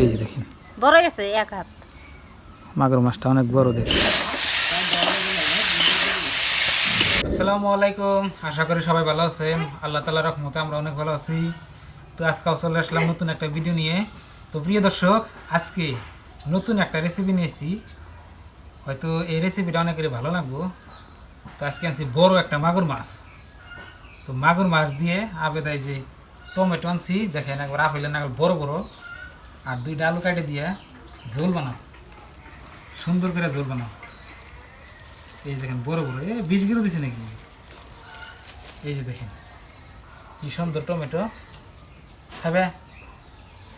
এই যে দেখেন। বড় গেছে এক হাত। মাগুর মাছটা অনেক বড় দেখে আসসালামু আলাইকুম আশা করি সবাই ভালো আছেন। আল্লাহ তালা রহমতে আমরা অনেক ভালো আছি। তো আজকেও চলে আসলাম নতুন একটা ভিডিও নিয়ে। তো প্রিয় দর্শক আজকে নতুন একটা রেসিপি নিয়েছি। হয়তো এই রেসিপিটা অনেকেরই ভালো লাগবো। তো আজকে আনছি বড় একটা মাগুর মাছ। তো মাগুর মাছ দিয়ে আবেদায় যে টমেটো আনছি। দেখেন একবার আপেলের নাগাল বড় বড়। আর দুইটা আলু কাটে দিয়ে ঝোল বানাও। সুন্দর করে ঝোল বানাও। এই যে দেখেন বড় বড়। এ বিষ গিরো দিছে নাকি? এই যে দেখেন কি সুন্দর টমেটো। খাবে?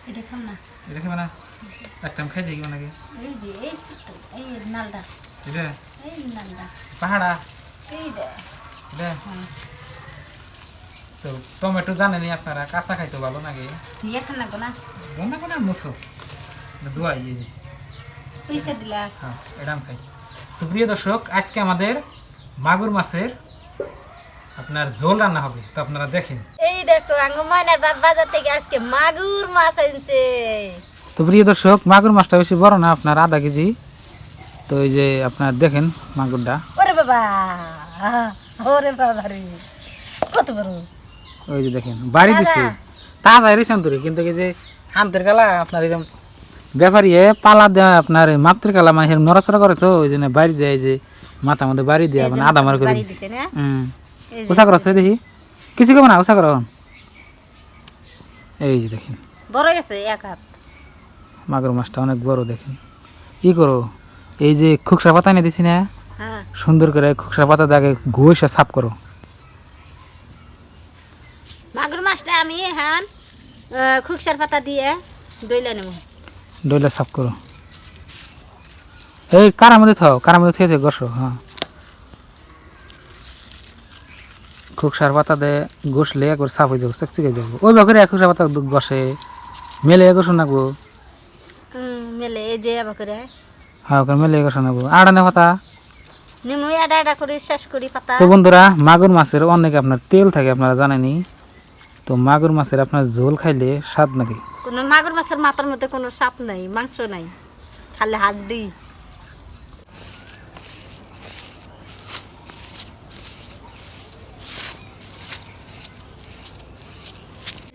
এটা খাম না। এটা খাবে না? একটা খাই দেখি নাকি এই যে এই ছোট্ট এই নালটা এটা এই নালটা পাহাড়া? এই দে তো টমেটো জানেনি আপনারা? কাঁচা খাইতে ভালো লাগে দিয়ে খান না মুসো দোয়াই এই যে। পয়সা দিলা। হ্যাঁ এরাম খাই। তো প্রিয় দর্শক আজকে আমাদের মাগুর মাছের আপনার ঝোল রান্না হবে। তো আপনারা দেখেন। এই দেখো আঙ্গু ময়নার বাপ বাজার থেকে আজকে মাগুর মাছ আনছে। তো প্রিয় দর্শক মাগুর মাছটা বেশি বড় না আপনার আধা কেজি। তো এই যে আপনার দেখেন মাগুরটা। ওরে বাবা ওরে বাবা রে কত বড়। ওই যে দেখেন বাড়ি দিছে। তাজা রিসেন তোরে কিন্তু এই যে আন্তের কালা আপনার এই যে ব্যাপারী এ পালা দেয় আপনার মাত্রের কালা মানুষের নড়াচড়া করে তো ওই জন্য বাড়ি দেয় যে মাথা মধ্যে বাড়ি দেয় মানে আধা মার করে দিছে হুম। উষা করছে দেখি। কিছু কবে না উষা করো। এই যে দেখেন। বড় গেছে এক হাত। মাগুর মাছটা অনেক বড় দেখেন। ই করো এই যে খুকসা পাতা এনে দিছি না হ্যাঁ। সুন্দর করে খুকসা পাতা দাগে ঘষে সাফ করো মাগুর মাছটা আমি হ্যাঁ খুকসার পাতা দিয়ে দইলা নেব। ডইলে সাফ করো। এই কারার মধ্যে থাও কারার মধ্যে থেকে গসো হ্যাঁ। খুকসার পাতা দে ঘষলে একবার সাফ হয়ে যাব চেকচিকে যাব। ওই বাকরে খুকসা পাতা গসে মেলে গসো নাকবো মেলে এই যে আবার করে হ্যাঁ ওকে মেলে গসো নাকবো আড়ানে পাতা? নিমু আডা আডা করে শেষ করি পাতা। তো বন্ধুরা মাগুর মাছের অনেক আপনার তেল থাকে আপনারা জানেনি তো মাগুর মাছের আপনার ঝোল খাইলে স্বাদ নাকি? কোনো মাগুর মাছের মাথার মধ্যে কোনো সাপ নাই, মাংস নাই। খালি হাড্ডি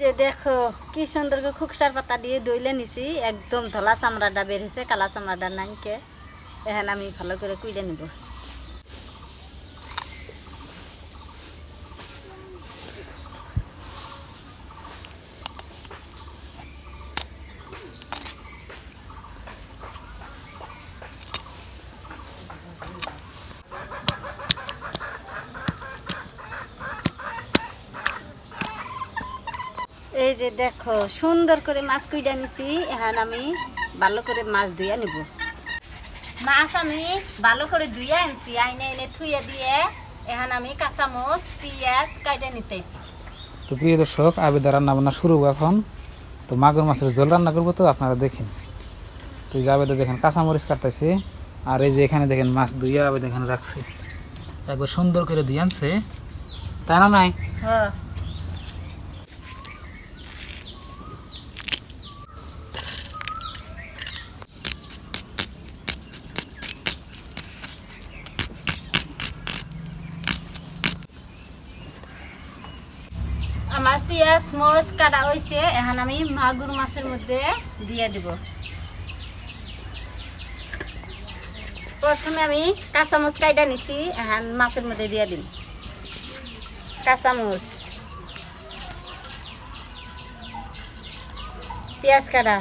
যে দেখো, কি সুন্দর করে খুকসার পাতা দিয়ে দইলে নিছি, একদম ধলা চামড়াটা বের কালা চামড়াটা নাইকে। এখন আমি ভালো করে কুইডে নিব। এই যে দেখো সুন্দর করে মাছ কুইডা নিছি। এখন আমি ভালো করে মাছ ধুইয়া নিব। মাছ আমি ভালো করে ধুইয়া আনছি আইনে এনে থুইয়া দিয়ে এখন আমি কাঁচামচ পিঁয়াজ কাইটে নিতেছি। তো প্রিয় দর্শক আবেদা রান্না বান্না শুরু এখন। তো মাগুর মাছের জল রান্না করব তো আপনারা দেখেন। তো এই যে আবেদা দেখেন কাঁচামরিচ কাটতেছে আর এই যে এখানে দেখেন মাছ ধুইয়া আবেদা এখানে রাখছে। একবার সুন্দর করে ধুয়ে আনছে। তাই না নাই? হ্যাঁ আমার পেঁয়াজ, মরিচ কাটা হয়েছে, এখন আমি মাগুর মাছের মধ্যে দিয়ে দিব। প্রথমে আমি কাঁচামচ কাইটা নিছি, এখন মাছের মধ্যে দিয়ে দিম। কাঁচামচ পেঁয়াজ কাটা।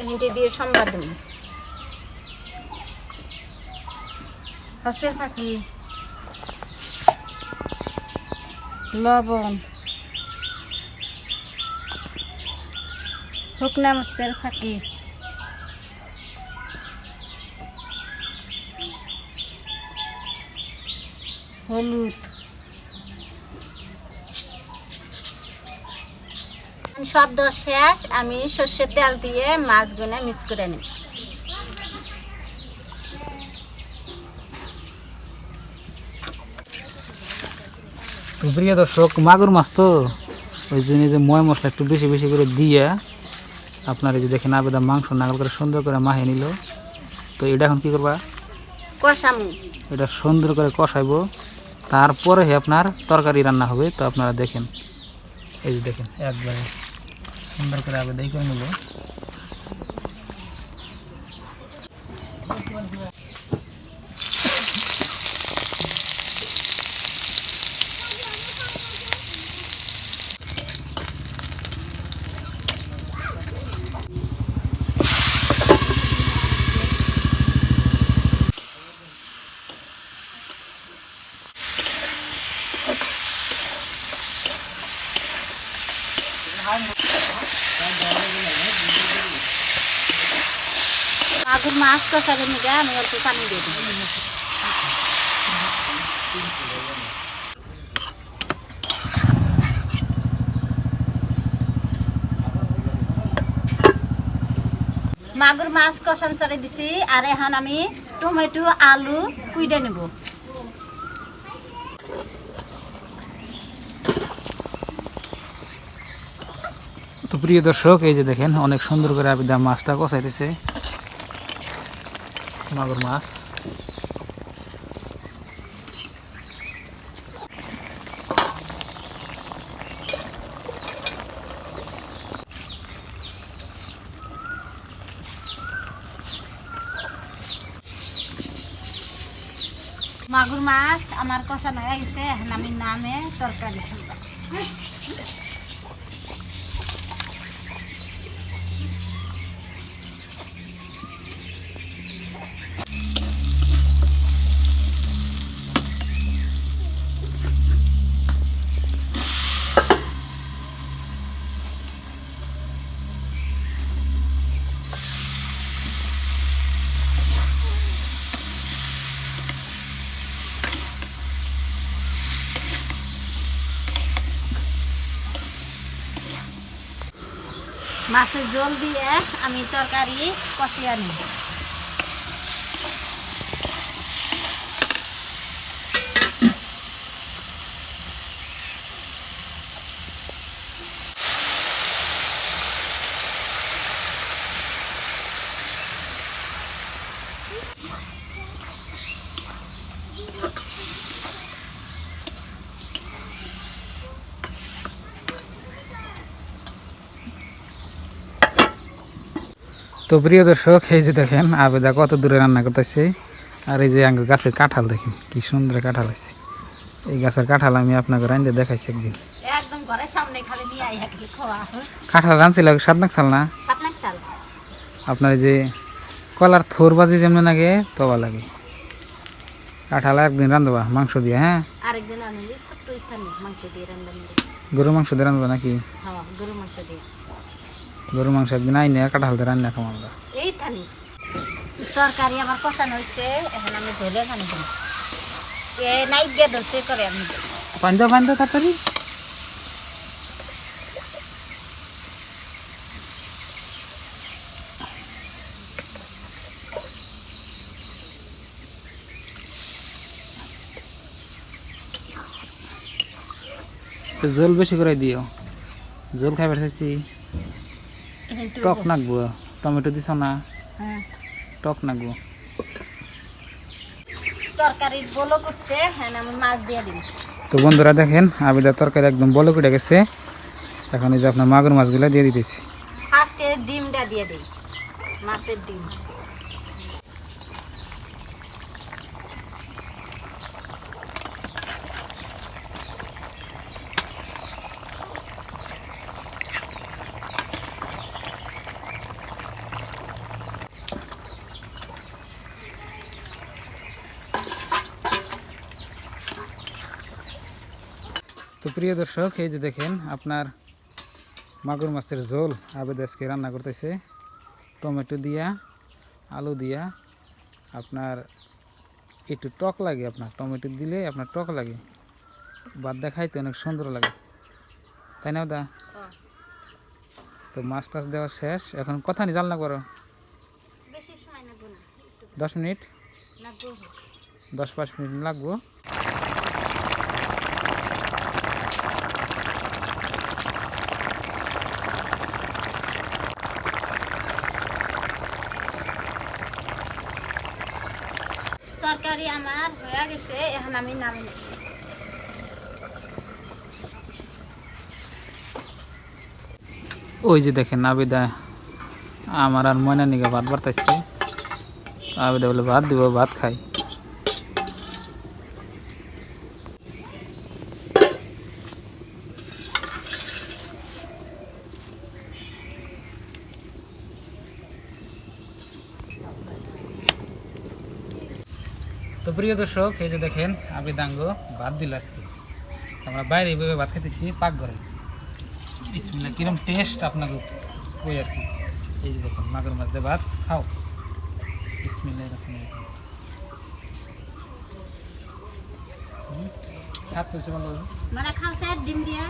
এখানটি দিয়ে সম্বাদ দিন হসের পাখি। লবণ। শুকনা মরিচের ফাঁকি। হলুদ। শব্দ শেষ, আমি সর্ষের তেল দিয়ে মাছগুলো মিক্স করে নিই প্রিয় দর্শক মাগুর মাছ তো ওই জন্য যে ময় মশলা একটু বেশি বেশি করে দিয়ে আপনার এই যে দেখেন আবেদা মাংস নাগাল করে সুন্দর করে মাহে নিল। তো এটা এখন কী করবা? কষামু। এটা সুন্দর করে কষাইবো। তারপরে হে আপনার তরকারি রান্না হবে। তো আপনারা দেখেন। এই যে দেখেন একবারে সুন্দর করে আবেদা করে নেব মাগুর মাছ কষাবে নিগা আমি অল্প পানি মাগুর মাছ কষান চড়ে দিছি, আর এখন আমি টমেটো, আলু কুইডে নেব। তো প্রিয় দর্শক, এই যে দেখেন, অনেক সুন্দর করে আবিদা মাছটা কষাইতেছে মাগুর মাছ। মাগুর মাছ আমার কষানো হয়ে গেছে আমি নামে তরকারি খাব। মাছের জল দিয়ে আমি তরকারি কষিয়ে নিই তো প্রিয় দর্শক এই যে দেখেন আবেদা কত দূরে রান্না করতেছে। আর এই যে আঙ্গ গাছের কাঁঠাল দেখেন কি সুন্দর কাঁঠাল আছে এই গাছের কাঁঠাল আমি আপনাকে রান্ধে দেখাইছি একদিন। কাঁঠাল রাঁধছিল সাত নাক চাল না? আপনার যে কলার থোর বাজি যেমন লাগে তবা লাগে। কাঁঠাল একদিন রান্ধবা মাংস দিয়ে হ্যাঁ? গরু মাংস দিয়ে রান্ধবা নাকি? গরু মাংস দিয়ে। গরু মাংস একদিন আইনে কাঁঠাল দিয়ে রান্না খাম আমরা। এই থানি। তরকারি আমার কষানো হয়েছে এখন আমি ধরে খানি এ নাইট দিয়ে ধরছে করে আমি। পানি দাও পানি দাও তাড়াতাড়ি জল বেশি করে দিও। জল খাই পাঠাইছি এখন একটু- টক নাকবো টমেটো দিছ না? হ্যাঁ। টক নাকবো তরকারির বলো করছে হ্যাঁ আমি মাছ দিয়ে দিই তো বন্ধুরা দেখেন আবিদার তরকারি একদম বলো কেটে গেছে। এখন এই যে আপনার মাগুর মাছগুলো দিয়ে দিতেছি। ফার্স্টে ডিমটা দিয়ে দিই মাছের ডিম তো প্রিয় দর্শক এই যে দেখেন আপনার মাগুর মাছের ঝোল আবেদ আজকে রান্না করতেছে। টমেটো দিয়া আলু দিয়া আপনার একটু টক লাগে আপনার টমেটো দিলে আপনার টক লাগে। বাদ দেখাইতে অনেক সুন্দর লাগে। তাই না দা? তো মাছ টাছ দেওয়া শেষ। এখন কথা নি জানলা করো। দশ মিনিট? দশ পাঁচ মিনিট লাগবো তরকারি আমার হয়ে গেছে, এখন আমি নামি। ওই যে দেখেন আবিদা, আমার আর ময়না নিকে ভাত বাড়তাইছে আবিদা বলে, ভাত দিব, ভাত খাই তো প্রিয় দর্শক এই যে দেখেন আবিদাঙ্গ ভাত দিল আজকে। আমরা বাইরে এইভাবে ভাত খেতেছি পাক ঘরে। বিসমিল্লাহ কিরম টেস্ট আপনাকে কই আর কি। এই যে দেখুন মাগুর মাছ দিয়ে ভাত খাও। বিসমিল্লাহ রাখুন খাত সে ভালো মানে খাওছে ডিম দিয়ে।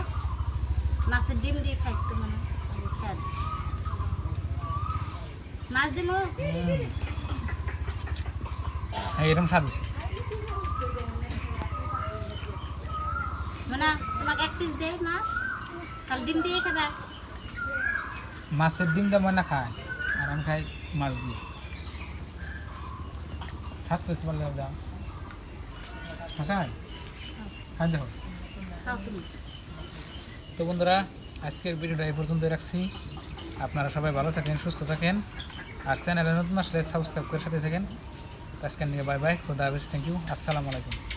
মাছের ডিম দিয়ে খাইতো মানে মাছ দিমু? হ্যাঁ এরকম স্বাদ হয়েছে মানে তোমাকে এক পিস দেয় মাছ। খালি ডিম দিয়ে খাবা। মাছের ডিম দিয়ে ময়না খায়। আর আমি খাই মাছ দিয়ে। খাত তো খাই খাই দেখো। তো বন্ধুরা আজকের ভিডিওটা এই পর্যন্ত রাখছি। আপনারা সবাই ভালো থাকেন সুস্থ থাকেন। আর চ্যানেলে নতুন আসলে সাবস্ক্রাইব করে সাথে থাকেন। তো আজকের নিয়ে বাই বাই খুদা হাফিজ থ্যাংক ইউ আসসালামু আলাইকুম